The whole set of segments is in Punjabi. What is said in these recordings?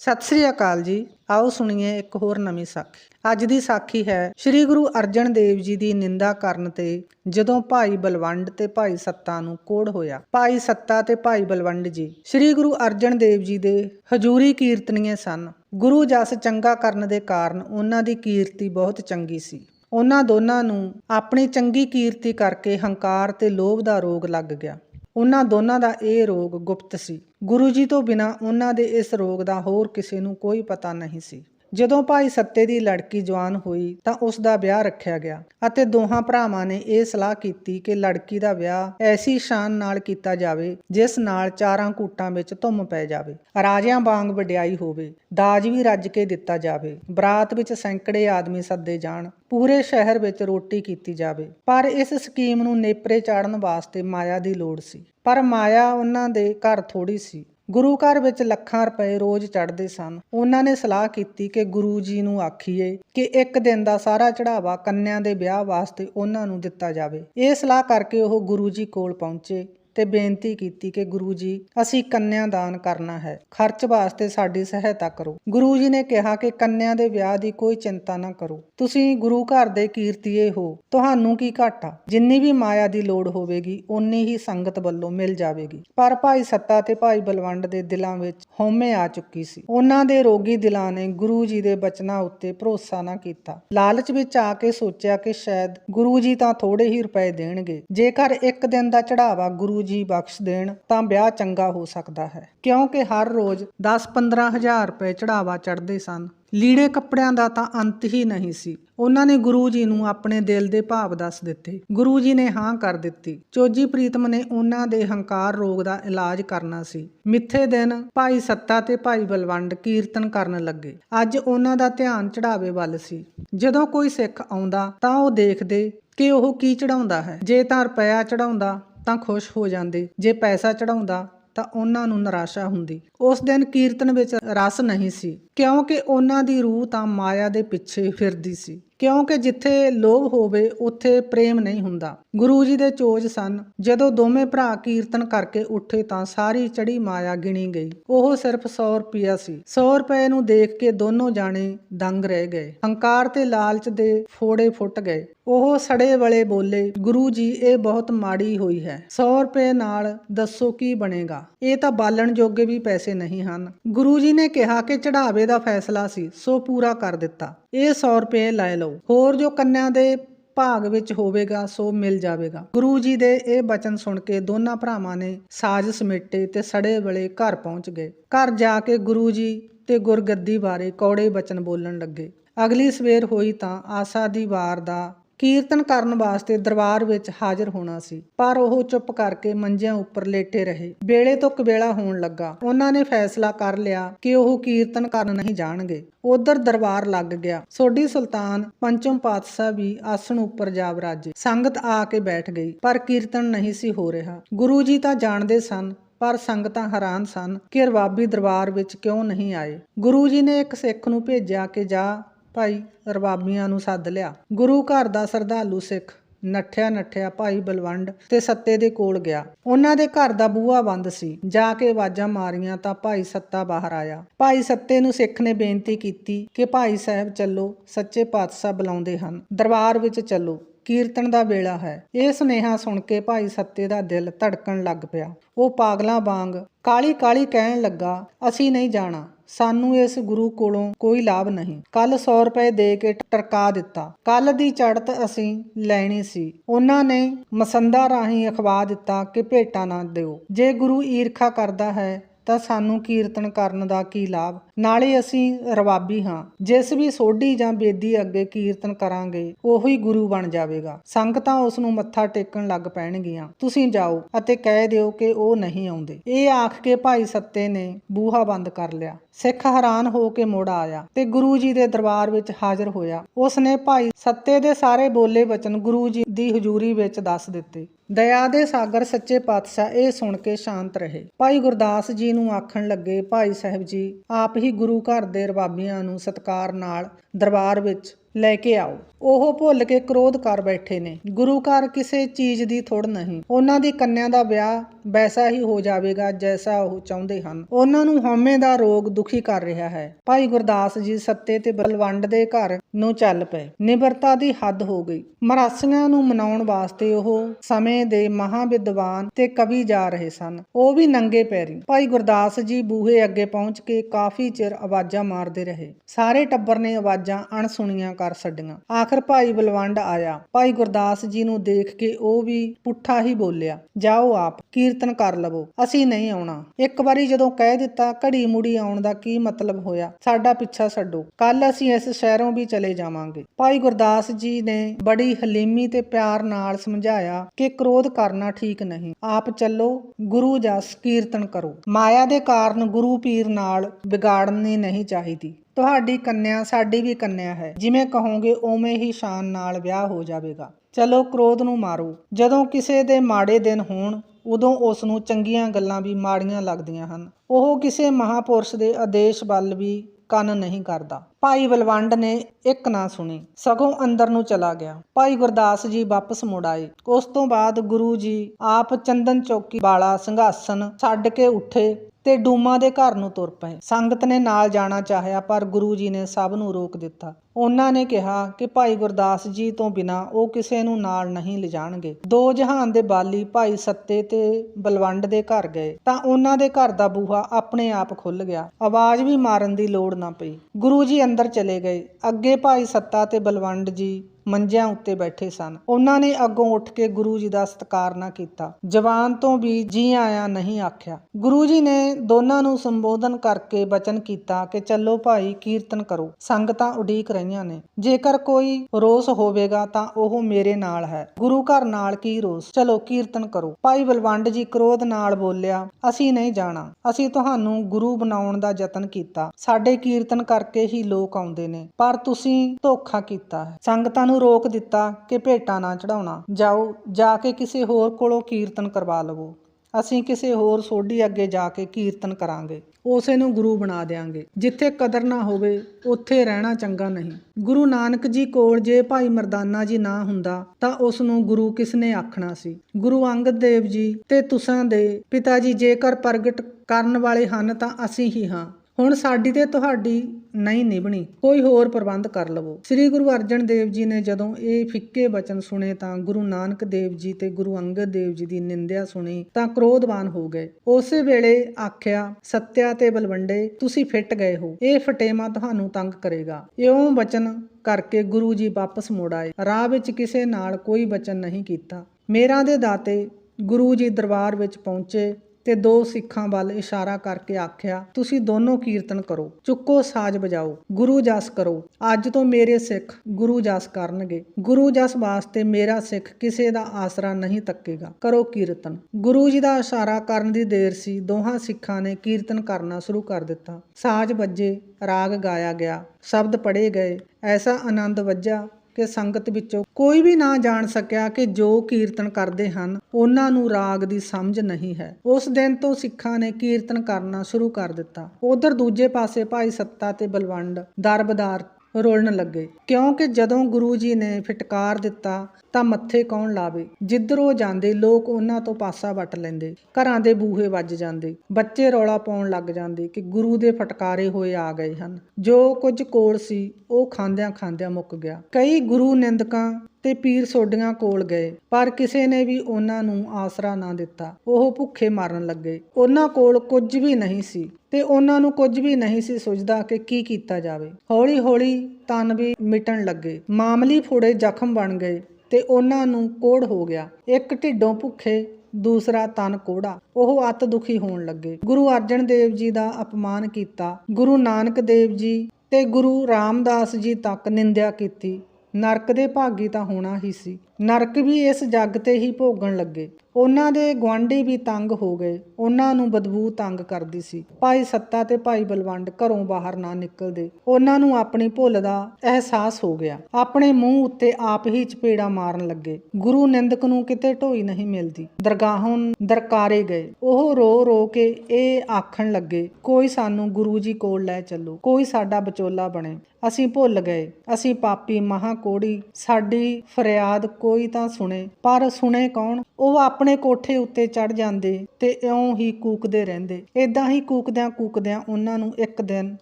ਸਤਿ ਸ੍ਰੀ ਅਕਾਲ ਜੀ। ਆਓ ਸੁਣੀਏ ਇੱਕ ਹੋਰ ਨਵੀਂ ਸਾਖੀ। ਅੱਜ ਦੀ ਸਾਖੀ ਹੈ ਸ੍ਰੀ ਗੁਰੂ ਅਰਜਨ ਦੇਵ ਜੀ ਦੀ ਨਿੰਦਾ ਕਰਨ ਤੇ ਜਦੋਂ ਭਾਈ ਬਲਵੰਡ ਤੇ ਭਾਈ ਸੱਤਾ ਨੂੰ ਕੋੜ ਹੋਇਆ। ਭਾਈ ਸੱਤਾ ਤੇ ਭਾਈ ਬਲਵੰਡ ਜੀ, ਸ੍ਰੀ ਗੁਰੂ ਅਰਜਨ ਦੇਵ ਜੀ ਦੇ ਹਜੂਰੀ ਕੀਰਤਨੀਏ ਸਨ। ਗੁਰੂ ਜਸ ਚੰਗਾ ਕਰਨ ਦੇ ਕਾਰਨ ਉਹਨਾਂ ਦੀ ਕੀਰਤੀ ਬਹੁਤ ਚੰਗੀ ਸੀ। ਉਹਨਾਂ ਦੋਨਾਂ ਨੂੰ ਆਪਣੀ ਚੰਗੀ ਕੀਰਤੀ ਕਰਕੇ ਹੰਕਾਰ ਤੇ ਲੋਭ ਦਾ ਰੋਗ ਲੱਗ ਗਿਆ। ਉਹਨਾਂ ਦੋਨਾਂ ਦਾ ਇਹ ਰੋਗ ਗੁਪਤ ਸੀ। ਗੁਰੂ ਜੀ ਤੋਂ ਬਿਨਾ ਉਹਨਾਂ ਦੇ ਇਸ ਰੋਗ ਦਾ ਹੋਰ ਕਿਸੇ ਨੂੰ ਕੋਈ ਪਤਾ ਨਹੀਂ ਸੀ। ਜਦੋਂ ਭਾਈ ਸੱਤੇ ਦੀ ਲੜਕੀ ਜਵਾਨ ਹੋਈ ਤਾਂ ਉਸ ਦਾ ਵਿਆਹ ਰੱਖਿਆ ਗਿਆ ਅਤੇ ਦੋਹਾਂ ਭਰਾਵਾਂ ਨੇ ਇਹ ਸਲਾਹ ਕੀਤੀ ਕਿ ਲੜਕੀ ਦਾ ਵਿਆਹ ਐਸੀ ਸ਼ਾਨ ਨਾਲ ਕੀਤਾ ਜਾਵੇ ਜਿਸ ਨਾਲ ਚਾਰਾਂ ਕੂਟਾਂ ਵਿੱਚ ਧੁੰਮ ਪੈ ਜਾਵੇ, ਰਾਜਿਆਂ ਵਾਂਗ ਵਡਿਆਈ ਹੋਵੇ, ਦਾਜ ਵੀ ਰੱਜ ਕੇ ਦਿੱਤਾ ਜਾਵੇ, ਬਰਾਤ ਵਿੱਚ ਸੈਂਕੜੇ ਆਦਮੀ ਸੱਦੇ ਜਾਣ, ਪੂਰੇ ਸ਼ਹਿਰ ਵਿੱਚ ਰੋਟੀ ਕੀਤੀ ਜਾਵੇ। ਪਰ ਇਸ ਸਕੀਮ ਨੂੰ ਨੇਪਰੇ ਚਾੜਨ ਵਾਸਤੇ ਮਾਇਆ ਦੀ ਲੋੜ ਸੀ। ਪਰ ਮਾਇਆ ਉਹਨਾਂ ਦੇ ਘਰ ਥੋੜੀ ਸੀ। ਗੁਰੂ ਘਰ ਵਿੱਚ ਲੱਖਾਂ ਰੁਪਏ ਰੋਜ਼ ਚੜ੍ਹਦੇ ਸਨ। ਉਹਨਾਂ ਨੇ ਸਲਾਹ ਕੀਤੀ ਕਿ ਗੁਰੂ ਜੀ ਨੂੰ ਆਖੀਏ ਕਿ ਇੱਕ ਦਿਨ ਦਾ ਸਾਰਾ ਚੜਾਵਾ ਕੰਨਿਆਂ ਦੇ ਵਿਆਹ ਵਾਸਤੇ ਉਹਨਾਂ ਨੂੰ ਦਿੱਤਾ ਜਾਵੇ। ਇਹ ਸਲਾਹ ਕਰਕੇ ਉਹ ਗੁਰੂ ਜੀ ਕੋਲ ਪਹੁੰਚੇ। ਤੇ ਬੇਨਤੀ ਕੀਤੀ ਕਿ ਗੁਰੂ ਜੀ, ਅਸੀਂ ਕੰਨਿਆ ਦਾਨ ਕਰਨਾ ਹੈ। ਖਰਚ ਵਾਸਤੇ ਸਾਡੀ ਸਹਾਇਤਾ ਕਰੋ। ਗੁਰੂ ਜੀ ਨੇ ਕਿਹਾ ਕਿ ਕੰਨਿਆ ਦੇ ਵਿਆਹ ਦੀ ਕੋਈ ਚਿੰਤਾ ਨਾ ਕਰੋ। ਤੁਸੀਂ ਗੁਰੂ ਘਰ ਦੇ ਕੀਰਤੀਏ ਹੋ। ਤੁਹਾਨੂੰ ਕੀ ਘਾਟਾ? ਜਿੰਨੀ ਵੀ ਮਾਇਆ ਦੀ ਲੋੜ ਹੋਵੇਗੀ, ਓਨੀ ਹੀ ਸੰਗਤ ਵੱਲੋਂ ਮਿਲ ਜਾਵੇਗੀ। ਪਰ ਭਾਈ ਸੱਤਾ ਤੇ ਭਾਈ ਬਲਵੰਡ ਦੇ ਦਿਲਾਂ ਵਿੱਚ ਹਉਮੈ ਆ ਚੁੱਕੀ ਸੀ। ਉਹਨਾਂ ਦੇ ਰੋਗੀ ਦਿਲਾਂ ਨੇ ਗੁਰੂ ਜੀ ਦੇ ਬਚਨਾਂ ਉੱਤੇ ਭਰੋਸਾ ਨਾ ਕੀਤਾ। ਲਾਲਚ ਵਿੱਚ ਆ ਕੇ ਸੋਚਿਆ ਕਿ ਸ਼ਾਇਦ ਗੁਰੂ ਜੀ ਤਾਂ ਥੋੜੇ ਹੀ ਰੁਪਏ ਦੇਣਗੇ। ਜੇਕਰ ਇੱਕ ਦਿਨ ਦਾ ਚੜਾਵਾ ਗੁਰੂ ਜੀ ਬਖਸ਼ ਦੇਣ ਤਾਂ ਵਿਆਹ ਚੰਗਾ ਹੋ ਸਕਦਾ ਹੈ। ਕਿਉਂਕਿ ਹਰ ਰੋਜ਼ 10-15 ਹਜ਼ਾਰ ਰੁਪਏ ਚੜਾਵਾ ਚੜਦੇ ਸਨ। ਲੀੜੇ ਕੱਪੜਿਆਂ ਦਾ ਤਾਂ ਅੰਤ ਹੀ ਨਹੀਂ ਸੀ। ਉਹਨਾਂ ਨੇ ਗੁਰੂ ਜੀ ਨੂੰ ਆਪਣੇ ਦਿਲ ਦੇ ਭਾਵ ਦੱਸ ਦਿੱਤੇ। ਗੁਰੂ ਜੀ ਨੇ ਹਾਂ ਕਰ ਦਿੱਤੀ। ਚੋਜੀ ਪ੍ਰੀਤਮ ਨੇ ਉਹਨਾਂ ਦੇ ਹੰਕਾਰ ਰੋਗ ਦਾ ਇਲਾਜ ਕਰਨਾ ਸੀ। ਮਿੱਥੇ ਦਿਨ ਭਾਈ ਸੱਤਾ ਤੇ ਭਾਈ ਬਲਵੰਡ ਕੀਰਤਨ ਕਰਨ ਲੱਗੇ। ਅੱਜ ਉਹਨਾਂ ਦਾ ਧਿਆਨ ਚੜਾਵੇ ਵੱਲ ਸੀ। ਜਦੋਂ ਕੋਈ ਸਿੱਖ ਆਉਂਦਾ ਤਾਂ ਉਹ ਦੇਖਦੇ ਕਿ ਉਹ ਕੀ ਚੜਾਉਂਦਾ ਹੈ। ਜੇ ਤਾਂ ਰੁਪਇਆ ਚੜਾਉਂਦਾ ਤਾਂ ਖੁਸ਼ ਹੋ ਜਾਂਦੇ। ਜੇ ਪੈਸਾ ਚੜਾਉਂਦਾ ਤਾਂ ਉਹਨਾਂ ਨੂੰ ਨਿਰਾਸ਼ਾ ਹੁੰਦੀ। ਉਸ ਦਿਨ ਕੀਰਤਨ ਵਿੱਚ ਰਸ ਨਹੀਂ ਸੀ। ਕਿਉਂਕਿ ਉਹਨਾਂ ਦੀ ਰੂਹ ਤਾਂ ਮਾਇਆ ਦੇ ਪਿੱਛੇ ਫਿਰਦੀ ਸੀ। ਕਿਉਂਕਿ ਜਿੱਥੇ ਲੋਭ ਹੋਵੇ, ਉੱਥੇ ਪ੍ਰੇਮ ਨਹੀਂ ਹੁੰਦਾ। ਗੁਰੂ ਜੀ ਦੇ ਚੋਜ ਸਨ। ਜਦੋਂ ਦੋਵੇਂ ਭਰਾ ਕੀਰਤਨ ਕਰਕੇ ਉੱਠੇ ਤਾਂ ਸਾਰੀ ਚੜੀ ਮਾਇਆ ਗਿਣੀ ਗਈ। ਉਹ ਸਿਰਫ 100 ਰੁਪਿਆ ਸੀ। 100 ਰੁਪਏ ਨੂੰ ਦੇਖ ਕੇ ਦੋਨੋਂ ਜਾਣੇ ਦੰਗ ਰਹਿ ਗਏ। ਹੰਕਾਰ ਤੇ ਲਾਲਚ ਦੇ ਫੋੜੇ ਫੁੱਟ ਗਏ। ਉਹ ਸੜੇ ਵਲੇ ਬੋਲੇ, ਗੁਰੂ ਜੀ, ਇਹ ਬਹੁਤ ਮਾੜੀ ਹੋਈ ਹੈ। 100 ਰੁਪਏ ਨਾਲ ਦੱਸੋ ਕੀ ਬਣੇਗਾ? ਇਹ ਤਾਂ ਬਾਲਣ ਜੋਗੇ ਵੀ ਪੈਸੇ ਨਹੀਂ ਹਨ। ਗੁਰੂ ਜੀ ਨੇ ਕਿਹਾ ਕਿ ਚੜਾਵੇ ਦਾ ਫੈਸਲਾ ਸੀ, ਸੋ ਪੂਰਾ ਕਰ ਦਿੱਤਾ। ਇਹ 100 ਰੁਪਏ ਲੈ ਲਓ। ਹੋਰ ਜੋ ਕੰਨਿਆਂ ਦੇ ਭਾਗ ਵਿੱਚ ਹੋਵੇਗਾ, ਸੋ ਮਿਲ ਜਾਵੇਗਾ। ਗੁਰੂ ਜੀ ਦੇ ਇਹ ਬਚਨ ਸੁਣ ਕੇ ਦੋਨਾਂ ਭਰਾਵਾਂ ਨੇ ਸਾਜ਼ ਸਮੇਟੇ ਤੇ ਸੜੇ ਵੇਲੇ ਘਰ ਪਹੁੰਚ ਗਏ। ਘਰ ਜਾ ਕੇ ਗੁਰੂ ਜੀ ਤੇ ਗੁਰਗੱਦੀ ਬਾਰੇ ਕੌੜੇ ਬਚਨ ਬੋਲਣ ਲੱਗੇ। ਅਗਲੀ ਸਵੇਰ ਹੋਈ ਤਾਂ ਆਸਾ ਦੀ ਵਾਰ ਦਾ ਕੀਰਤਨ ਕਰਨ ਵਾਸਤੇ ਦਰਬਾਰ ਵਿੱਚ ਹਾਜ਼ਰ ਹੋਣਾ ਸੀ, ਪਰ ਉਹ ਚੁੱਪ ਕਰਕੇ ਮੰਜਿਆਂ ਉੱਪਰ ਲੇਟੇ ਰਹੇ। ਵੇਲੇ ਤੋਂ ਕਵੇਲਾ ਹੋਣ ਲੱਗਾ। ਉਹਨਾਂ ਨੇ ਫੈਸਲਾ ਕਰ ਲਿਆ ਕਿ ਉਹ ਕੀਰਤਨ ਕਰਨ ਨਹੀਂ ਜਾਣਗੇ। ਉਧਰ ਦਰਬਾਰ ਲੱਗ ਗਿਆ। ਸੋਢੀ ਸੁਲਤਾਨ ਪੰਚਮ ਪਾਤਸ਼ਾਹ ਵੀ ਆਸਣ ਉੱਪਰ ਜਾ ਰਾਜੇ। ਸੰਗਤ ਆ ਕੇ ਬੈਠ ਗਈ, ਪਰ ਕੀਰਤਨ ਨਹੀਂ ਸੀ ਹੋ ਰਿਹਾ। ਗੁਰੂ ਜੀ ਤਾਂ ਜਾਣਦੇ ਸਨ, ਪਰ ਸੰਗਤਾਂ ਹੈਰਾਨ ਸਨ ਕਿ ਰਵਾਬੀ ਦਰਬਾਰ ਵਿੱਚ ਕਿਉਂ ਨਹੀਂ ਆਏ। ਗੁਰੂ ਜੀ ਨੇ ਇੱਕ ਸਿੱਖ ਨੂੰ ਭੇਜਿਆ ਕਿ ਜਾ ਭਾਈ ਰਬਾਬੀਆਂ ਨੂੰ ਸੱਦ ਲਿਆ। ਗੁਰੂ ਘਰ ਦਾ ਸਰਦਾਲੂ ਸਿੱਖ ਨੱਠਿਆ ਨੱਠਿਆ ਭਾਈ ਬਲਵੰਡ ਤੇ ਸੱਤੇ ਦੇ ਕੋਲ ਗਿਆ। ਉਹਨਾਂ ਦੇ ਘਰ ਦਾ ਬੂਹਾ ਬੰਦ ਸੀ। ਜਾ ਕੇ ਆਵਾਜ਼ਾਂ ਮਾਰੀਆਂ ਤਾਂ ਭਾਈ ਸੱਤਾ ਬਾਹਰ ਆਇਆ। ਭਾਈ ਸੱਤੇ ਨੂੰ ਸਿੱਖ ਨੇ ਬੇਨਤੀ ਕੀਤੀ ਕਿ ਭਾਈ ਸਾਹਿਬ ਚੱਲੋ, ਸੱਚੇ ਪਾਤਸ਼ਾਹ ਬੁਲਾਉਂਦੇ ਹਨ। ਦਰਬਾਰ ਵਿੱਚ ਚੱਲੋ। ਕੀਰਤਨ ਦਾ ਵੇਲਾ ਹੈ। ਇਹ ਸੁਨੇਹਾ ਸੁਣ ਕੇ ਭਾਈ ਸੱਤੇ ਦਾ ਦਿਲ ਧੜਕਣ ਲੱਗ ਪਿਆ। ਉਹ ਪਾਗਲਾਂ ਵਾਂਗ ਕਾਲੀ ਕਾਲੀ ਕਹਿਣ ਲੱਗਾ, ਅਸੀਂ ਨਹੀਂ ਜਾਣਾ। ਸਾਨੂੰ ਇਸ ਗੁਰੂ ਕੋਲੋਂ ਕੋਈ ਲਾਭ ਨਹੀਂ। ਕੱਲ 100 ਰੁਪਏ ਦੇ ਕੇ ਟਰਕਾ ਦਿੱਤਾ। ਕੱਲ ਦੀ ਚੜਤ ਅਸੀਂ ਲੈਣੀ ਸੀ। ਉਹਨਾਂ ਨੇ ਮਸੰਦਾ ਰਾਹੀਂ ਅਖਵਾ ਦਿੱਤਾ ਕਿ ਭੇਟਾ ਨਾ ਦਿਓ। ਜੇ ਗੁਰੂ ਈਰਖਾ ਕਰਦਾ ਹੈ ਤਾਂ ਸਾਨੂੰ ਕੀਰਤਨ ਕਰਨ ਦਾ ਕੀ ਲਾਭ? ਨਾਲੇ ਅਸੀਂ ਰਵਾਬੀ ਹਾਂ। ਜਿਸ ਵੀ ਸੋਢੀ ਜਾਂ ਬੇਦੀ ਅੱਗੇ ਕੀਰਤਨ ਕਰਾਂਗੇ, ਉਹੀ ਗੁਰੂ ਬਣ ਜਾਵੇਗਾ। ਸੰਗਤਾਂ ਉਸ ਨੂੰ ਮੱਥਾ ਟੇਕਣ ਲੱਗ ਪੈਣਗੀਆਂ। ਤੁਸੀਂ ਜਾਓ ਅਤੇ ਕਹਿ ਦਿਓ ਕਿ ਉਹ ਨਹੀਂ ਆਉਂਦੇ। ਇਹ ਆਖ ਕੇ ਭਾਈ ਸੱਤੇ ਨੇ ਬੂਹਾ ਬੰਦ ਕਰ ਲਿਆ। ਸਿੱਖ ਹੈਰਾਨ ਹੋ ਕੇ ਮੁੜ ਆਇਆ ਤੇ ਗੁਰੂ ਜੀ ਦੇ ਦਰਬਾਰ ਵਿੱਚ ਹਾਜ਼ਰ ਹੋਇਆ। ਉਸ ਨੇ ਭਾਈ ਸੱਤੇ ਦੇ ਸਾਰੇ ਬੋਲੇ ਵਚਨ ਗੁਰੂ ਜੀ ਦੀ ਹਜ਼ੂਰੀ ਵਿੱਚ ਦੱਸ ਦਿੱਤੇ। ਦਇਆ ਦੇ ਸਾਗਰ ਸੱਚੇ ਪਾਤਸ਼ਾਹ, ਇਹ ਸੁਣ ਕੇ ਸ਼ਾਂਤ ਰਹੇ। ਭਾਈ ਗੁਰਦਾਸ ਜੀ ਨੂੰ ਆਖਣ ਲੱਗੇ, ਭਾਈ ਸਾਹਿਬ ਜੀ, ਆਪ ਹੀ ਗੁਰੂ ਘਰ ਦੇ ਰਬਾਬੀਆਂ ਨੂੰ ਸਤਕਾਰ ਨਾਲ ਦਰਬਾਰ ਵਿੱਚ ਲੈ ਕੇ ਆਓ। ਉਹ ਭੁੱਲ ਕੇ ਕ੍ਰੋਧ ਕਰ ਬੈਠੇ ਨੇ। ਗੁਰੂ ਘਰ ਕਿਸੇ ਚੀਜ਼ ਦੀ ਥੋੜ ਨਹੀਂ। ਉਹਨਾਂ ਦੀ ਕੰਨਿਆ ਦਾ ਵਿਆਹ ਵੈਸਾ ਹੀ ਹੋ ਜਾਵੇਗਾ ਜੈਸਾ ਉਹ ਚਾਹੁੰਦੇ ਹਨ। ਉਹਨਾਂ ਨੂੰ ਹਉਮੈ ਦਾ ਰੋਗ ਦੁਖੀ ਕਰ ਰਿਹਾ ਹੈ। ਭਾਈ ਗੁਰਦਾਸ ਜੀ ਸੱਤੇ ਤੇ ਬਲਵੰਡ ਦੇ ਘਰ ਨੂੰ ਚੱਲ ਪਏ। ਨਿਬਰਤਾ ਦੀ ਹੱਦ ਹੋ ਗਈ। ਮਰਾਸੀਆਂ ਨੂੰ ਮਨਾਉਣ ਵਾਸਤੇ ਉਹ ਸਮੇਂ ਦੇ ਮਹਾ ਵਿਦਵਾਨ ਤੇ ਕਵੀ ਜਾ ਰਹੇ ਸਨ। ਉਹ ਵੀ ਨੰਗੇ ਪੈਰੀ। ਭਾਈ ਗੁਰਦਾਸ ਜੀ ਬੂਹੇ ਅੱਗੇ ਪਹੁੰਚ ਕੇ ਕਾਫੀ ਚਿਰ ਆਵਾਜ਼ਾਂ ਮਾਰਦੇ ਰਹੇ। ਸਾਰੇ ਟੱਬਰ ਨੇ ਆਵਾਜ਼ਾਂ ਅਣਸੁਣੀਆਂ ਕਰ ਛੱਡੀਆਂ। ਆਖਰ ਭਾਈ ਬਲਵੰਡ ਆਇਆ। ਭਾਈ ਗੁਰਦਾਸ ਜੀ ਨੂੰ ਦੇਖ ਕੇ ਉਹ ਵੀ ਪੁੱਠਾ ਹੀ ਬੋਲਿਆ, ਜਾਓ ਆਪ। ਕੀਰਤਨ ਕਰ ਲਵੋ। ਅਸੀਂ ਨਹੀਂ ਆਉਣਾ। ਇੱਕ ਵਾਰੀ ਜਦੋਂ ਕਹਿ ਦਿੱਤਾ, ਘੜੀ ਮੁੜੀ ਆਉਣ ਦਾ ਕੀ ਮਤਲਬ ਹੋਇਆ? ਸਾਡਾ ਪਿੱਛਾ ਛੱਡੋ। ਕੱਲ ਅਸੀਂ ਇਸ ਸ਼ਹਿਰੋਂ ਵੀ ਚਲੇ ਜਾਵਾਂਗੇ। ਭਾਈ ਗੁਰਦਾਸ ਜੀ ਨੇ ਬੜੀ ਹਲੀਮੀ ਤੇ ਪਿਆਰ ਨਾਲ ਸਮਝਾਇਆ ਕਿ ਕ੍ਰੋਧ ਕਰਨਾ ਠੀਕ ਨਹੀਂ। ਆਪ ਚੱਲੋ, ਗੁਰੂ ਜਸ ਕੀਰਤਨ ਕਰੋ। ਮਾਇਆ ਦੇ ਕਾਰਨ ਗੁਰੂ ਪੀਰ ਨਾਲ ਵਿਗਾੜਨੀ ਨਹੀਂ ਚਾਹੀਦੀ। ਤੁਹਾਡੀ ਕੰਨਿਆ ਸਾਡੀ ਵੀ ਕੰਨਿਆ ਹੈ। ਜਿਵੇਂ ਕਹੋਗੇ, ਉਵੇਂ ਹੀ ਸ਼ਾਨ ਨਾਲ ਵਿਆਹ ਹੋ ਜਾਵੇਗਾ। ਚਲੋ, ਕ੍ਰੋਧ ਨੂੰ ਮਾਰੋ। ਜਦੋਂ ਕਿਸੇ ਦੇ ਮਾੜੇ ਦਿਨ ਹੋਣ ਉਦੋਂ ਉਸ ਨੂੰ ਚੰਗੀਆਂ ਗੱਲਾਂ ਵੀ ਮਾੜੀਆਂ ਲੱਗਦੀਆਂ ਹਨ। ਉਹ ਕਿਸੇ ਮਹਾਪੁਰਸ਼ ਦੇ ਆਦੇਸ਼ ਵੱਲ ਵੀ ਕੰਨ ਨਹੀਂ ਕਰਦਾ। ਭਾਈ ਬਲਵੰਡ ਨੇ ਇੱਕ ਨਾ ਸੁਣੀ। ਸਗੋਂ ਅੰਦਰ ਨੂੰ ਚਲਾ ਗਿਆ। ਭਾਈ ਗੁਰਦਾਸ ਜੀ ਵਾਪਸ ਮੁੜ ਆਏ। ਉਸ ਤੋਂ ਬਾਅਦ ਗੁਰੂ ਜੀ ਆਪ ਚੰਦਨ ਚੌਕੀ ਵਾਲਾ ਸਿੰਘਾਸਨ ਛੱਡ ਕੇ ਉੱਠੇ। ਤੇ ਡੂਮਾ ਦੇ ਘਰ ਨੂੰ ਤੁਰ ਪਏ। ਸੰਗਤ ਨੇ ਨਾਲ ਜਾਣਾ ਚਾਹਿਆ, ਪਰ ਗੁਰੂ ਜੀ ਨੇ ਸਭ ਨੂੰ ਰੋਕ ਦਿੱਤਾ। ਉਹਨਾਂ ਨੇ ਕਿਹਾ ਕਿ ਭਾਈ ਗੁਰਦਾਸ ਜੀ ਤੋਂ ਬਿਨਾ ਉਹ ਕਿਸੇ ਨੂੰ ਨਾਲ ਨਹੀਂ ਲਿਜਾਣਗੇ। ਦੋ ਜਹਾਨ ਦੇ ਬਾਲੀ ਭਾਈ ਸੱਤੇ ਤੇ ਬਲਵੰਡ ਦੇ ਘਰ ਗਏ। ਤਾਂ ਉਹਨਾਂ ਦੇ ਘਰ ਦਾ ਬੂਹਾ ਆਪਣੇ ਆਪ ਖੁੱਲ ਗਿਆ। ਆਵਾਜ਼ ਵੀ ਮਾਰਨ ਦੀ ਲੋੜ ਨਾ ਪਈ। ਗੁਰੂ ਜੀ ਅੰਦਰ ਚਲੇ ਗਏ। ਅੱਗੇ ਭਾਈ ਸੱਤਾ ਤੇ ਬਲਵੰਡ ਜੀ ਮੰਜਿਆਂ ਉੱਤੇ ਬੈਠੇ ਸਨ। ਉਹਨਾਂ ਨੇ ਅੱਗੋਂ ਉੱਠ ਕੇ ਗੁਰੂ ਜੀ ਦਾ ਸਤਿਕਾਰ ਨਾ ਕੀਤਾ। ਜਵਾਨ ਤੋਂ ਵੀ ਜੀ ਆਇਆ ਨਹੀਂ ਆਖਿਆ। ਗੁਰੂ ਜੀ ਨੇ ਦੋਨਾਂ ਨੂੰ ਸੰਬੋਧਨ ਕਰਕੇ ਬਚਨ ਕੀਤਾ ਕਿ ਚੱਲੋ ਭਾਈ, ਕੀਰਤਨ ਕਰੋ। ਸੰਗਤਾਂ ਉਡੀਕ ਰਹੀਆਂ ਨੇ। ਜੇਕਰ ਕੋਈ ਰੋਸ ਹੋਵੇਗਾ ਤਾਂ ਉਹ ਮੇਰੇ ਨਾਲ ਹੈ। ਗੁਰੂ ਘਰ ਨਾਲ ਕੀ ਰੋਸ? ਚਲੋ ਕੀਰਤਨ ਕਰੋ। ਭਾਈ ਬਲਵੰਡ ਜੀ ਕ੍ਰੋਧ ਨਾਲ ਬੋਲਿਆ, ਅਸੀਂ ਨਹੀਂ ਜਾਣਾ। ਅਸੀਂ ਤੁਹਾਨੂੰ ਗੁਰੂ ਬਣਾਉਣ ਦਾ ਯਤਨ ਕੀਤਾ। ਸਾਡੇ ਕੀਰਤਨ ਕਰਕੇ ਹੀ ਲੋਕ ਆਉਂਦੇ ਨੇ। ਪਰ ਤੁਸੀਂ ਧੋਖਾ ਕੀਤਾ ਹੈ। ਸੰਗਤਾਂ ਨੂੰ ਨੂੰ ਰੋਕ ਦਿੱਤਾ ਕਿ ਭੇਟਾ ਨਾ ਚੜਾਉਣਾ ਜਾਓ, ਜਾ ਕੇ ਕਿਸੇ ਹੋਰ ਕੋਲੋਂ ਕੀਰਤਨ ਕਰਵਾ ਲਵੋ। ਅਸੀਂ ਕਿਸੇ ਹੋਰ ਸੋਢੀ ਅੱਗੇ ਜਾ ਕੇ ਕੀਰਤਨ ਕਰਾਂਗੇ। ਉਸੇ ਨੂੰ ਗੁਰੂ ਬਣਾ ਦੇਾਂਗੇ ਜਿੱਥੇ ਕਦਰ ਨਾ ਹੋਵੇ, ਉੱਥੇ ਰਹਿਣਾ ਚੰਗਾ ਨਹੀਂ। ਗੁਰੂ ਨਾਨਕ ਜੀ ਕੋਲ ਜੇ ਭਾਈ ਮਰਦਾਨਾ ਜੀ ਨਾ ਹੁੰਦਾ, ਤਾਂ ਉਸ ਨੂੰ ਗੁਰੂ ਕਿਸ ਨੇ ਆਖਣਾ ਸੀ? ਗੁਰੂ ਅੰਗਦ ਦੇਵ ਜੀ ਤੇ ਤੁਸਾਂ ਦੇ ਪਿਤਾ ਜੀ ਜੇਕਰ ਪ੍ਰਗਟ ਕਰਨ ਵਾਲੇ ਹਨ, ਤਾਂ ਅਸੀਂ ਹੀ ਹਾਂ। ਹੁਣ ਸਾਡੀ ਤੇ ਤੁਹਾਡੀ ਨਹੀਂ ਨਿਭਣੀ। ਕੋਈ ਹੋਰ ਪ੍ਰਬੰਧ ਕਰ ਲਵੋ। ਸ੍ਰੀ ਗੁਰੂ ਅਰਜਨ ਦੇਵ ਜੀ ਨੇ ਜਦੋਂ ਇਹ ਫਿੱਕੇ ਬਚਨ ਸੁਣੇ ਤਾਂ ਗੁਰੂ ਨਾਨਕ ਦੇਵ ਜੀ ਤੇ ਗੁਰੂ ਅੰਗਦ ਦੇਵ ਜੀ ਦੀ ਨਿੰਦਿਆ ਸੁਣੀ ਤਾਂ ਕ੍ਰੋਧਵਾਨ ਹੋ ਗਏ। ਉਸੇ ਵੇਲੇ ਆਖਿਆ, ਸੱਤਿਆ ਤੇ ਬਲਵੰਡੇ, ਤੁਸੀਂ ਫਿੱਟ ਗਏ ਹੋ। ਇਹ ਫਟੇਮਾ ਤੁਹਾਨੂੰ ਤੰਗ ਕਰੇਗਾ। ਇਉਂ ਬਚਨ ਕਰਕੇ ਗੁਰੂ ਜੀ ਵਾਪਸ ਮੁੜ ਆਏ। ਰਾਹ ਵਿੱਚ ਕਿਸੇ ਨਾਲ ਕੋਈ ਬਚਨ ਨਹੀਂ ਕੀਤਾ। ਮੇਰਾ ਦੇ ਦਾਤੇ ਗੁਰੂ ਜੀ ਦਰਬਾਰ ਵਿੱਚ ਪਹੁੰਚੇ ਤੇ ਦੋ ਸਿੱਖਾਂ ਵੱਲ ਇਸ਼ਾਰਾ ਕਰਕੇ ਆਖਿਆ, ਤੁਸੀਂ ਦੋਨੋਂ ਕੀਰਤਨ ਕਰੋ। ਚੁੱਕੋ ਸਾਜ਼ ਵਜਾਓ। ਗੁਰੂ ਜਸ ਕਰੋ। ਅੱਜ ਤੋਂ ਮੇਰੇ ਸਿੱਖ ਗੁਰੂ ਜਸ ਕਰਨਗੇ। ਗੁਰੂ ਜਸ ਵਾਸਤੇ ਮੇਰਾ ਸਿੱਖ ਕਿਸੇ ਦਾ ਆਸਰਾ ਨਹੀਂ ਤੱਕੇਗਾ। ਕਰੋ ਕੀਰਤਨ। ਗੁਰੂ ਜੀ ਦਾ ਇਸ਼ਾਰਾ ਕਰਨ ਦੀ ਦੇਰ ਸੀ। ਦੋਹਾਂ ਸਿੱਖਾਂ ਨੇ ਕੀਰਤਨ ਕਰਨਾ ਸ਼ੁਰੂ ਕਰ ਦਿੱਤਾ। ਸਾਜ਼ ਵੱਜੇ, ਰਾਗ ਗਾਇਆ ਗਿਆ। ਸ਼ਬਦ ਪੜ੍ਹੇ ਗਏ। ਐਸਾ ਆਨੰਦ ਵੱਜਾ ਕਿ ਸੰਗਤ ਵਿੱਚੋਂ ਕੋਈ ਵੀ ਨਾ ਜਾਣ ਸਕਿਆ ਕਿ ਜੋ ਕੀਰਤਨ ਕਰਦੇ ਹਨ, ਉਹਨਾਂ ਨੂੰ ਰਾਗ ਦੀ ਸਮਝ ਨਹੀਂ ਹੈ। ਉਸ ਦਿਨ ਤੋਂ ਸਿੱਖਾਂ ਨੇ ਕੀਰਤਨ ਕਰਨਾ ਸ਼ੁਰੂ ਕਰ ਦਿੱਤਾ। ਉਧਰ ਦੂਜੇ ਪਾਸੇ ਭਾਈ ਸੱਤਾ ਤੇ ਬਲਵੰਡ ਦਰਬਦਾਰ ਰੋਲਣ ਲੱਗੇ। ਕਿਉਂਕਿ ਜਦੋਂ ਗੁਰੂ ਜੀ ਨੇ ਫਟਕਾਰ ਦਿੱਤਾ ਤਾਂ ਮੱਥੇ ਕੌਣ ਲਾਵੇ? ਜਿੱਧਰ ਉਹ ਜਾਂਦੇ, ਲੋਕ ਉਹਨਾਂ ਤੋਂ ਪਾਸਾ ਵੱਟ ਲੈਂਦੇ। ਘਰਾਂ ਦੇ ਬੂਹੇ ਵੱਜ ਜਾਂਦੇ। ਬੱਚੇ ਰੌਲਾ ਪਾਉਣ ਲੱਗ ਜਾਂਦੇ ਕਿ ਗੁਰੂ ਦੇ ਫਟਕਾਰੇ ਹੋਏ ਆ ਗਏ ਹਨ। ਜੋ ਕੁਝ ਕੋਲ ਸੀ, ਉਹ ਖਾਂਦਿਆਂ ਖਾਂਦਿਆਂ ਮੁੱਕ ਗਿਆ। ਕਈ ਗੁਰੂ ਨਿੰਦਕਾਂ ਤੇ ਪੀਰ ਸੋਡੀਆਂ ਕੋਲ ਗਏ, ਪਰ ਕਿਸੇ ਨੇ ਵੀ ਉਹਨਾਂ ਨੂੰ ਆਸਰਾ ਨਾ ਦਿੱਤਾ। ਉਹ ਭੁੱਖੇ ਮਾਰਨ ਲੱਗੇ। ਉਹਨਾਂ ਕੋਲ ਕੁਝ ਵੀ ਨਹੀਂ ਸੀ ਤੇ ਉਹਨਾਂ ਨੂੰ ਕੁਝ ਵੀ ਨਹੀਂ ਸੀ ਸੁਝਦਾ ਕਿ ਕੀ ਕੀਤਾ ਜਾਵੇ। ਹੌਲੀ-ਹੌਲੀ ਤਨ ਵੀ ਮਿਟਣ ਲੱਗੇ। ਮਾਮਲੀ ਫੋੜੇ ਜ਼ਖਮ ਬਣ ਗਏ। ਤੇ ਉਹਨਾਂ ਨੂੰ ਕੋੜ ਹੋ ਗਿਆ। ਇੱਕ ਢਿੱਡੋਂ ਭੁੱਖੇ, ਦੂਸਰਾ ਤਨ ਕੋੜਾ। ਉਹ ਅਤ ਦੁਖੀ ਹੋਣ ਲੱਗੇ। ਗੁਰੂ ਅਰਜਨ ਦੇਵ ਜੀ ਦਾ ਅਪਮਾਨ ਕੀਤਾ। ਗੁਰੂ ਨਾਨਕ ਦੇਵ ਜੀ ਤੇ ਗੁਰੂ ਰਾਮਦਾਸ ਜੀ ਤੱਕ ਨਿੰਦਿਆ ਕੀਤੀ। ਨਰਕ ਦੇ ਭਾਗੀ ਤਾਂ ਹੋਣਾ ਹੀ ਸੀ। ਨਰਕ ਵੀ ਇਸ ਜੱਗ ਤੇ ਹੀ ਭੋਗਣ ਲੱਗੇ। ਉਹਨਾਂ ਦੇ ਗੁਆਂਢੀ ਵੀ ਤੰਗ ਹੋ ਗਏ। ਉਹਨਾਂ ਨੂੰ ਬਦਬੂ ਤੰਗ ਕਰਦੀ ਸੀ। ਭਾਈ ਸੱਤਾ ਤੇ ਭਾਈ ਬਲਵੰਡ ਘਰੋਂ ਬਾਹਰ ਨਾ ਨਿਕਲਦੇ। ਉਹਨਾਂ ਨੂੰ ਆਪਣੀ ਭੁੱਲ ਦਾ ਅਹਿਸਾਸ ਹੋ ਗਿਆ। ਆਪਣੇ ਮੂੰਹ ਉੱਤੇ ਆਪ ਹੀ ਚਪੇੜਾ ਮਾਰਨ ਲੱਗੇ। ਗੁਰੂ ਨਿੰਦਕ ਨੂੰ ਕਿਤੇ ਢੋਈ ਨਹੀਂ ਮਿਲਦੀ। ਦਰਗਾਹੋਂ ਦਰਕਾਰੇ ਗਏ। ਉਹ ਰੋ ਰੋ ਕੇ ਇਹ ਆਖਣ ਲੱਗੇ, ਕੋਈ ਸਾਨੂੰ ਗੁਰੂ ਜੀ ਕੋਲ ਲੈ ਚੱਲੋ। ਕੋਈ ਸਾਡਾ ਵਿਚੋਲਾ ਬਣੇ। ਅਸੀਂ ਭੁੱਲ ਗਏ। ਅਸੀਂ ਪਾਪੀ ਮਹਾ ਕੋੜੀ ਸਾਡੀ ਫਰਿਆਦ ਕੋਈ ਤਾਂ ਸੁਣੇ। ਪਰ ਸੁਣੇ ਕੌਣ? ਉਹ ਆਪਣੇ ਕੋਠੇ ਉੱਤੇ ਚੜ ਜਾਂਦੇ ਤੇ ਇਉਂ ਹੀ ਕੂਕਦੇ ਰਹਿੰਦੇ। ਏਦਾਂ ਹੀ ਕੂਕਦਿਆਂ ਕੂਕਦਿਆਂ ਉਹਨਾਂ ਨੂੰ ਇੱਕ ਦਿਨ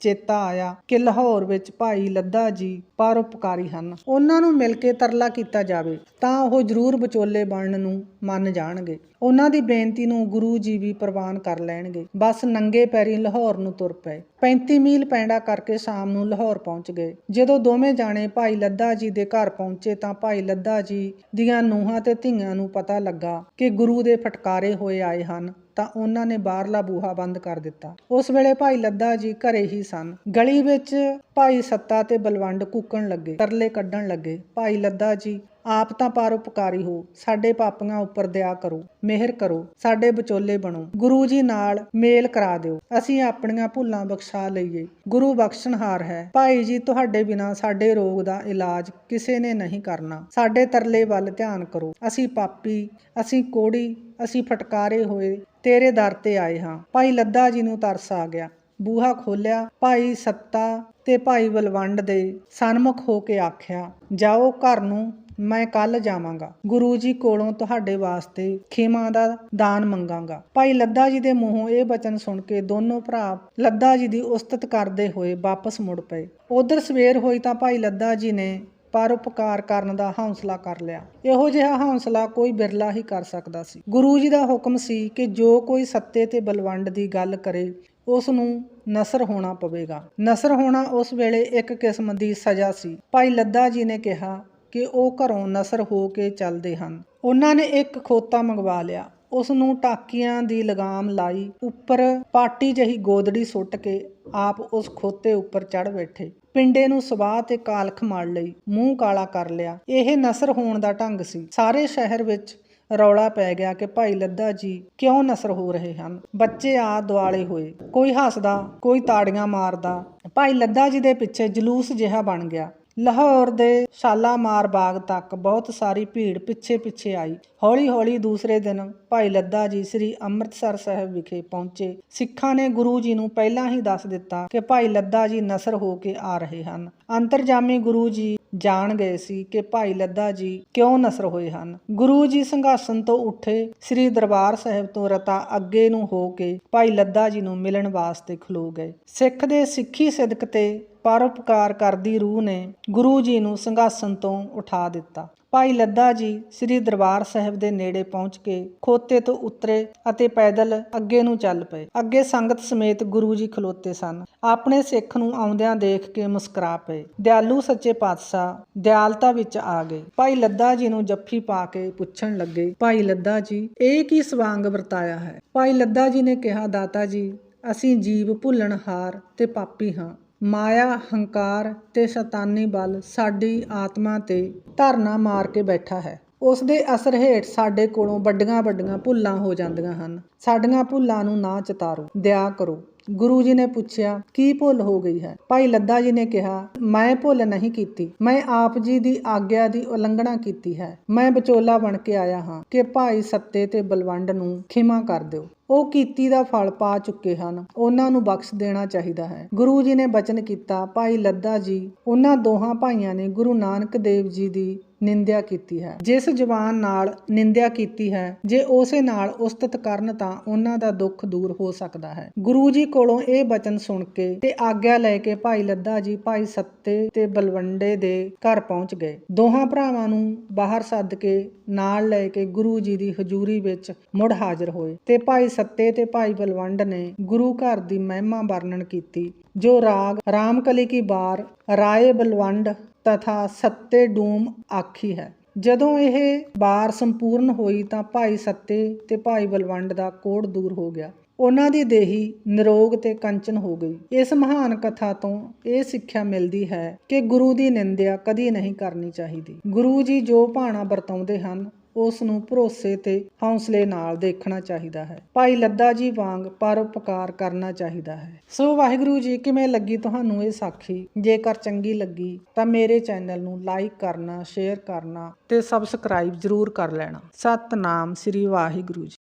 ਚੇਤਾ ਆਇਆ ਕਿ ਲਾਹੌਰ ਵਿੱਚ ਭਾਈ ਲੱਦਾ ਜੀ ਪਰਉਪਕਾਰੀ ਹਨ। ਉਹਨਾਂ ਨੂੰ ਮਿਲ ਕੇ ਤਰਲਾ ਕੀਤਾ ਜਾਵੇ, ਤਾਂ ਉਹ ਜ਼ਰੂਰ ਵਿਚੋਲੇ ਬਣਨ ਨੂੰ ਮੰਨ ਜਾਣਗੇ। ਉਹਨਾਂ ਦੀ ਬੇਨਤੀ ਨੂੰ ਗੁਰੂ ਜੀ ਵੀ ਪ੍ਰਵਾਨ ਕਰ ਲੈਣਗੇ। ਬਸ ਨੰਗੇ ਪੈਰੀ ਲਾਹੌਰ ਨੂੰ ਤੁਰ ਪਏ। 35 ਮੀਲ ਪੈਂਡਾ ਕਰਕੇ ਸ਼ਾਮ ਨੂੰ ਲਾਹੌਰ ਪਹੁੰਚ ਗਏ। ਜਦੋਂ ਦੋਵੇਂ ਜਾਣੇ ਭਾਈ ਲੱਦਾ ਜੀ ਦੇ ਘਰ ਪਹੁੰਚੇ ਤਾਂ ਭਾਈ ਲੱਦਾ ਜੀ ਦੀਆਂ ਨੂੰਹਾਂ ਤੇ ਧੀਆਂ ਨੂੰ ਪਤਾ ਲੱਗਾ ਕਿ ਗੁਰੂ ਦੇ ਫਟਕਾਰੇ ਹੋਏ ਆਏ ਹਨ। ਤਾਂ ਉਹਨਾਂ ਨੇ ਬਾਹਰਲਾ ਬੂਹਾ ਬੰਦ ਕਰ ਦਿੱਤਾ। ਉਸ ਵੇਲੇ ਭਾਈ ਲੱਦਾ ਜੀ ਘਰੇ ਹੀ ਸਨ। ਗਲੀ ਵਿੱਚ ਭਾਈ ਸੱਤਾ ਤੇ ਬਲਵੰਡ ਕੂਕਣ ਲੱਗੇ, ਤਰਲੇ ਕੱਢਣ ਲੱਗੇ। ਭਾਈ ਲੱਦਾ ਜੀ ਆਪ ਤਾਂ ਪਰਉਪਕਾਰੀ ਹੋ। ਸਾਡੇ ਪਾਪੀਆਂ ਉੱਪਰ ਦਇਆ ਕਰੋ, ਮਿਹਰ ਕਰੋ, ਸਾਡੇ ਵਿਚੋਲੇ ਬਣੋ। ਗੁਰੂ ਜੀ ਨਾਲ ਮੇਲ ਕਰਾ ਦਿਓ। ਅਸੀਂ ਆਪਣੀਆਂ ਭੁੱਲਾਂ ਬਖਸ਼ਾ ਲਈਏ। ਗੁਰੂ ਬਖਸ਼ਣਹਾਰ ਹੈ। ਭਾਈ ਜੀ, ਤੁਹਾਡੇ ਬਿਨਾ ਸਾਡੇ ਰੋਗ ਦਾ ਇਲਾਜ ਕਿਸੇ ਨੇ ਨਹੀਂ ਕਰਨਾ। ਸਾਡੇ ਤਰਲੇ ਵੱਲ ਧਿਆਨ ਕਰੋ। ਅਸੀਂ ਪਾਪੀ, ਅਸੀਂ ਕੋੜੀ, ਅਸੀਂ ਫਟਕਾਰੇ ਹੋਏ ਤੇਰੇ ਦਰ ਤੇ ਆਏ ਹਾਂ। ਭਾਈ ਲੱਦਾ ਜੀ ਨੂੰ ਤਰਸ ਆ ਗਿਆ। ਬੂਹਾ ਖੋਲਿਆ ਭਾਈ ਸੱਤਾ ਤੇ ਭਾਈ ਬਲਵੰਡ ਦੇ ਸਨਮੁਖ ਹੋ ਕੇ ਆਖਿਆ, ਜਾਓ ਘਰ ਨੂੰ ਮੈਂ ਕੱਲ ਜਾਵਾਂਗਾ। ਗੁਰੂ ਜੀ ਕੋਲੋਂ ਤੁਹਾਡੇ ਵਾਸਤੇ ਖੇਮਾ ਦਾ ਦਾਨ ਮੰਗਾਂਗਾ। ਭਾਈ ਲੱਦਾ ਜੀ ਦੇ ਮੂੰਹੋਂ ਇਹ ਬਚਨ ਸੁਣ ਕੇ ਦੋਨੋਂ ਭਰਾ ਲੱਦਾ ਜੀ ਦੀ ਉਸਤਤ ਕਰਦੇ ਹੋਏ ਵਾਪਸ ਮੁੜ ਪਏ। ਉਧਰ ਸਵੇਰ ਹੋਈ ਤਾਂ ਭਾਈ ਲੱਦਾ ਜੀ ਨੇ ਪਰਉਪਕਾਰ ਕਰਨ ਦਾ ਹੌਸਲਾ ਕਰ ਲਿਆ। ਇਹੋ ਜਿਹਾ ਹੌਸਲਾ ਕੋਈ ਬਿਰਲਾ ਹੀ ਕਰ ਸਕਦਾ ਸੀ। ਗੁਰੂ ਜੀ ਦਾ ਹੁਕਮ ਸੀ ਕਿ ਜੋ ਕੋਈ ਸੱਤੇ ਤੇ ਬਲਵੰਡ ਦੀ ਗੱਲ ਕਰੇ ਉਸ ਨੂੰ ਨਸਰ ਹੋਣਾ ਪਵੇਗਾ। ਨਸਰ ਹੋਣਾ ਉਸ ਵੇਲੇ ਇੱਕ ਕਿਸਮ ਦੀ ਸਜ਼ਾ ਸੀ। ਭਾਈ ਲੱਦਾ ਜੀ ਨੇ ਕਿਹਾ ਕਿ ਉਹ ਘਰੋਂ ਨਸਰ ਹੋ ਕੇ ਚੱਲਦੇ ਹਨ। ਉਹਨਾਂ ਨੇ ਇੱਕ ਖੋਤਾ ਮੰਗਵਾ ਲਿਆ। ਉਸ ਨੂੰ ਟਾਕੀਆਂ ਦੀ ਲਗਾਮ ਲਾਈ। ਉੱਪਰ ਪਾਟੀ ਜਹੀ ਗੋਦੜੀ ਸੁੱਟ ਕੇ ਆਪ ਉਸ ਖੋਤੇ ਉੱਪਰ ਚੜ ਬੈਠੇ। ਪਿੰਡੇ ਨੂੰ ਸਵਾਹ ਤੇ ਕਾਲਖ ਮਾਰ ਲਈ। ਮੂੰਹ ਕਾਲਾ ਕਰ ਲਿਆ। ਇਹ ਨਸਰ ਹੋਣ ਦਾ ਢੰਗ ਸੀ। ਸਾਰੇ ਸ਼ਹਿਰ ਵਿੱਚ ਰੌਲਾ ਪੈ ਗਿਆ ਕਿ ਭਾਈ ਲੱਦਾ ਜੀ ਕਿਉਂ ਨਸਰ ਹੋ ਰਹੇ ਹਨ? ਬੱਚੇ ਆ ਦੁਆਲੇ ਹੋਏ। ਕੋਈ ਹੱਸਦਾ, ਕੋਈ ਤਾੜੀਆਂ ਮਾਰਦਾ। ਭਾਈ ਲੱਦਾ ਜੀ ਦੇ ਪਿੱਛੇ ਜਲੂਸ ਜਿਹਾ ਬਣ ਗਿਆ। ਲਾਹੌਰ ਦੇ ਸ਼ਾਲਾਮਾਰ ਬਾਗ ਤੱਕ ਬਹੁਤ ਸਾਰੀ ਭੀੜ ਪਿੱਛੇ ਪਿੱਛੇ ਆਈ। ਹੌਲੀ-ਹੌਲੀ ਦੂਸਰੇ ਦਿਨ ਭਾਈ ਲੱਦਾ ਜੀ ਸ੍ਰੀ ਅੰਮ੍ਰਿਤਸਰ ਸਾਹਿਬ ਵਿਖੇ ਪਹੁੰਚੇ। ਸਿੱਖਾਂ ਨੇ ਗੁਰੂ ਜੀ ਨੂੰ ਪਹਿਲਾਂ ਹੀ ਦੱਸ ਦਿੱਤਾ ਕਿ ਭਾਈ ਲੱਦਾ ਜੀ ਨਸਰ ਹੋ ਕੇ ਆ ਰਹੇ ਹਨ। ਅੰਤਰਜਾਮੀ ਗੁਰੂ ਜੀ ਜਾਣ ਗਏ ਸੀ ਕਿ ਭਾਈ ਲੱਦਾ ਜੀ ਕਿਉਂ ਨਸਰ ਹੋਏ ਹਨ। ਗੁਰੂ ਜੀ ਸੰਘਾਸਨ ਤੋਂ ਉੱਠੇ ਸ੍ਰੀ ਦਰਬਾਰ ਸਾਹਿਬ ਤੋਂ ਰਤਾ ਅੱਗੇ ਨੂੰ ਹੋ ਕੇ ਭਾਈ ਲੱਦਾ ਜੀ ਨੂੰ ਮਿਲਣ ਵਾਸਤੇ ਖਲੋ ਗਏ। ਸਿੱਖ ਦੇ ਸਿੱਖੀ ਸਿਦਕ ਤੇ ਪਰਉਪਕਾਰ ਕਰਦੀ ਰੂਹ ਨੇ ਗੁਰੂ ਜੀ ਨੂੰ ਸੰਘਾਸਨ ਤੋਂ ਉਠਾ ਦਿੱਤਾ। ਭਾਈ ਲੱਦਾ ਜੀ ਸ੍ਰੀ ਦਰਬਾਰ ਸਾਹਿਬ ਦੇ ਨੇੜੇ ਪਹੁੰਚ ਕੇ ਖੋਤੇ ਤੋਂ ਉਤਰੇ ਅਤੇ ਪੈਦਲ ਅੱਗੇ ਨੂੰ ਚੱਲ ਪਏ। ਅੱਗੇ ਸੰਗਤ ਸਮੇਤ ਗੁਰੂ ਜੀ ਖਲੋਤੇ ਸਨ। ਆਪਣੇ ਸਿੱਖ ਨੂੰ ਆਉਂਦਿਆਂ ਦੇਖ ਕੇ ਮੁਸਕਰਾ ਪਏ। ਦਿਆਲੂ ਸੱਚੇ ਪਾਤਸ਼ਾਹ ਦਿਆਲਤਾ ਵਿੱਚ ਆ ਗਏ। ਭਾਈ ਲੱਦਾ ਜੀ ਨੂੰ ਜੱਫੀ ਪਾ ਕੇ ਪੁੱਛਣ ਲੱਗੇ, ਭਾਈ ਲੱਦਾ ਜੀ, ਇਹ ਕੀ ਸਵਾਂਗ ਵਰਤਾਇਆ ਹੈ? ਭਾਈ ਲੱਦਾ ਜੀ ਨੇ ਕਿਹਾ, ਦਾਤਾ ਜੀ, ਅਸੀਂ ਜੀਵ ਭੁੱਲਣਹਾਰ ਤੇ ਪਾਪੀ ਹਾਂ। ਮਾਇਆ, ਹੰਕਾਰ ਤੇ ਸ਼ੈਤਾਨੀ ਬਲ ਸਾਡੀ ਆਤਮਾ ਤੇ ਧਰਨਾ ਮਾਰ ਕੇ ਬੈਠਾ ਹੈ। ਉਸ ਦੇ ਅਸਰ ਹੇਠ ਸਾਡੇ ਕੋਲੋਂ ਵੱਡੀਆਂ ਵੱਡੀਆਂ ਭੁੱਲਾਂ ਹੋ ਜਾਂਦੀਆਂ ਹਨ। ਸਾਡੀਆਂ ਭੁੱਲਾਂ ਨੂੰ ਨਾ ਚਤਾਰੋ ਦਿਆ ਕਰੋ। ਗੁਰੂ ਜੀ ਨੇ ਪੁੱਛਿਆ, ਕੀ ਭੁੱਲ ਹੋ ਗਈ ਹੈ? ਭਾਈ ਲੱਦਾ ਜੀ ਨੇ ਕਿਹਾ, ਮੈਂ ਭੁੱਲ ਨਹੀਂ ਕੀਤੀ। ਮੈਂ ਆਪ ਜੀ ਦੀ ਆਗਿਆ ਦੀ ਉਲੰਘਣਾ ਕੀਤੀ ਹੈ। ਮੈਂ ਵਿਚੋਲਾ ਬਣ ਕੇ ਆਇਆ ਹਾਂ ਕਿ ਭਾਈ ਸੱਤੇ ਤੇ ਬਲਵੰਡ ਨੂੰ ਖਿਮਾ ਕਰ ਦਿਓ। ਉਹ ਕੀਤੀ ਦਾ ਫਲ ਪਾ ਚੁੱਕੇ ਹਨ। ਉਹਨਾਂ ਨੂੰ ਬਖਸ਼ ਦੇਣਾ ਚਾਹੀਦਾ ਹੈ। ਗੁਰੂ ਜੀ ਨੇ ਬਚਨ ਕੀਤਾ, ਭਾਈ ਲੱਦਾ ਜੀ, ਉਹਨਾਂ ਦੋਹਾਂ ਭਾਈਆਂ ਨੇ ਗੁਰੂ ਨਾਨਕ ਦੇਵ ਜੀ ਦੀ ਨਿੰਦਿਆ ਕੀਤੀ ਹੈ। ਜਿਸ ਜਵਾਨ ਨਾਲ ਨਿੰਦਿਆ ਕੀਤੀ ਹੈ, ਜੇ ਉਸੇ ਨਾਲ ਉਸਤਤ ਕਰਨ ਤਾਂ ਉਹਨਾਂ ਦਾ ਦੁੱਖ ਦੂਰ ਹੋ ਸਕਦਾ ਹੈ। ਗੁਰੂ ਜੀ ਕੋਲੋਂ ਇਹ ਬਚਨ ਸੁਣ ਕੇ ਤੇ ਆਗਿਆ ਲੈ ਕੇ ਭਾਈ ਲੱਦਾ ਜੀ, ਭਾਈ ਸੱਤੇ ਤੇ ਬਲਵੰਡੇ ਦੇ ਘਰ ਪਹੁੰਚ ਗਏ। ਦੋਹਾਂ ਭਰਾਵਾਂ ਨੂੰ ਬਾਹਰ ਸੱਦ ਕੇ ਨਾਲ ਲੈ ਕੇ ਗੁਰੂ ਜੀ ਦੀ ਹਜ਼ੂਰੀ ਵਿੱਚ ਮੁੜ ਹਾਜ਼ਰ ਹੋਏ ਤੇ ਭਾਈ ਸੱਤੇ ਤੇ ਭਾਈ ਬਲਵੰਡ ਨੇ ਗੁਰੂ ਘਰ ਦੀ ਮਹਿਮਾ ਵਰਣਨ ਕੀਤੀ, ਜੋ ਰਾਗ ਰਾਮਕਲੀ ਕੀ ਬਾਰ ਰਾਏ ਬਲਵੰਡ ਤਥਾ ਸੱਤੇ ਡੂਮ ਆਖੀ ਹੈ। ਜਦੋਂ ਇਹ ਵਾਰ ਸੰਪੂਰਨ ਹੋਈ ਤਾਂ ਭਾਈ ਸੱਤੇ ਤੇ ਭਾਈ ਬਲਵੰਡ ਦਾ ਕੋੜ ਦੂਰ ਹੋ ਗਿਆ। ਉਹਨਾਂ ਦੀ ਦੇਹੀ ਨਿਰੋਗ ਤੇ ਕੰਚਨ ਹੋ ਗਈ। ਇਸ ਮਹਾਨ ਕਥਾ ਤੋਂ ਇਹ ਸਿੱਖਿਆ ਮਿਲਦੀ ਹੈ ਕਿ ਗੁਰੂ ਦੀ ਨਿੰਦਿਆ ਕਦੀ ਨਹੀਂ ਕਰਨੀ ਚਾਹੀਦੀ। ਗੁਰੂ ਜੀ ਜੋ ਭਾਣਾ ਵਰਤਾਉਂਦੇ ਹਨ ਉਸ ਨੂੰ ਭਰੋਸੇ ਤੇ ਹੌਸਲੇ ਨਾਲ ਦੇਖਣਾ ਚਾਹੀਦਾ ਹੈ। ਭਾਈ ਲੱਦਾ ਜੀ ਵਾਂਗ ਪਰਉਪਕਾਰ ਕਰਨਾ ਚਾਹੀਦਾ ਹੈ। ਸੋ ਵਾਹਿਗੁਰੂ ਜੀ, ਕਿਵੇਂ ਲੱਗੀ ਤੁਹਾਨੂੰ ਇਹ ਸਾਖੀ? ਜੇਕਰ ਚੰਗੀ ਲੱਗੀ, ਤਾਂ ਮੇਰੇ ਚੈਨਲ ਨੂੰ ਲਾਈਕ ਕਰਨਾ, ਸ਼ੇਅਰ ਕਰਨਾ ਤੇ ਸਬਸਕ੍ਰਾਈਬ ਜ਼ਰੂਰ ਕਰ ਲੈਣਾ। ਸਤਨਾਮ ਸ੍ਰੀ ਵਾਹਿਗੁਰੂ ਜੀ।